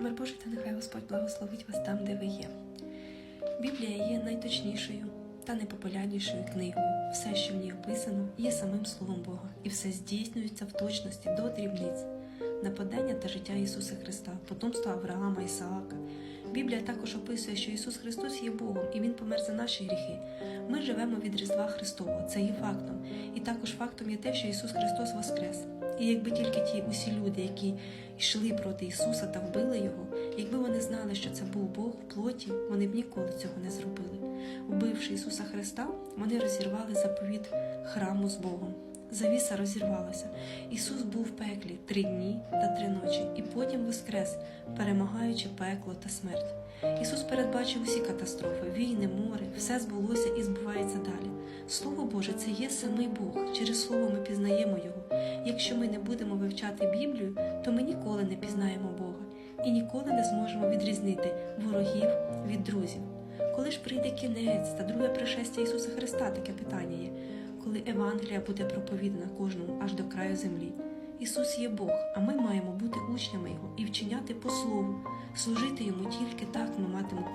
Мир Божий та нехай Господь благословить вас там, де ви є. Біблія є найточнішою та найпопулярнішою книгою. Все, що в ній описано, є самим Словом Бога, і все здійснюється в точності до дрібниць, нападання та життя Ісуса Христа, потомства Авраама Ісаака. Біблія також описує, що Ісус Христос є Богом і Він помер за наші гріхи. Ми живемо від Різдва Христового, це є фактом. І також фактом є те, що Ісус Христос воскрес. І якби тільки ті усі люди, які йшли проти Ісуса та вбили Його, якби вони знали, що це був Бог в плоті, вони б ніколи цього не зробили. Вбивши Ісуса Христа, вони розірвали заповіт храму з Богом. Завіса розірвалася. Ісус був в пеклі три дні та три ночі, і потім воскрес, перемагаючи пекло та смерть. Ісус передбачив усі катастрофи, війни, море, все збулося і збувається далі. Слово Боже, це є самий Бог. Через Слово ми пізнаємо Його. Якщо ми не будемо вивчати Біблію, то ми ніколи не пізнаємо Бога і ніколи не зможемо відрізнити ворогів від друзів. Коли ж прийде кінець та друге пришестя Ісуса Христа, таке питання є, коли Евангелія буде проповідана кожному аж до краю землі. Ісус є Бог, а ми маємо бути учнями Його і вчиняти по слову, служити йому тільки так ми матимемо.